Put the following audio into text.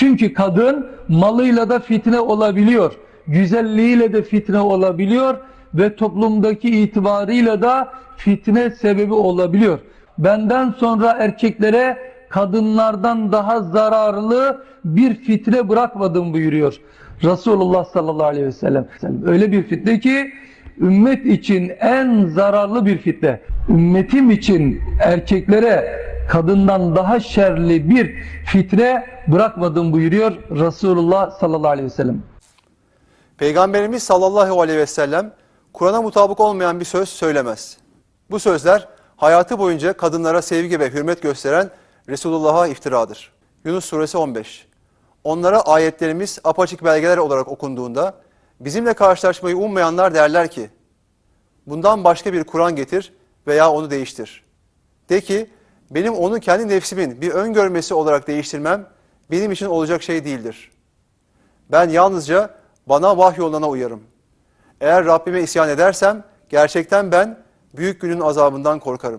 Çünkü kadın malıyla da fitne olabiliyor. Güzelliğiyle de fitne olabiliyor ve toplumdaki itibarıyla da fitne sebebi olabiliyor. Benden sonra erkeklere kadınlardan daha zararlı bir fitne bırakmadım buyuruyor. Resulullah sallallahu aleyhi ve sellem. Öyle bir fitne ki ümmet için en zararlı bir fitne. Ümmetim için erkeklere kadından daha şerli bir fitne bırakmadım buyuruyor Resulullah sallallahu aleyhi ve sellem. Peygamberimiz sallallahu aleyhi ve sellem Kur'an'a mutabık olmayan bir söz söylemez. Bu sözler hayatı boyunca kadınlara sevgi ve hürmet gösteren Resulullah'a iftiradır. Yunus suresi 15 Onlara ayetlerimiz apaçık belgeler olarak okunduğunda bizimle karşılaşmayı ummayanlar derler ki bundan başka bir Kur'an getir veya onu değiştir. De ki benim onu kendi nefsimin bir öngörmesi olarak değiştirmem benim için olacak şey değildir. Ben yalnızca bana vahyolana uyarım. Eğer Rabbime isyan edersem gerçekten ben büyük günün azabından korkarım.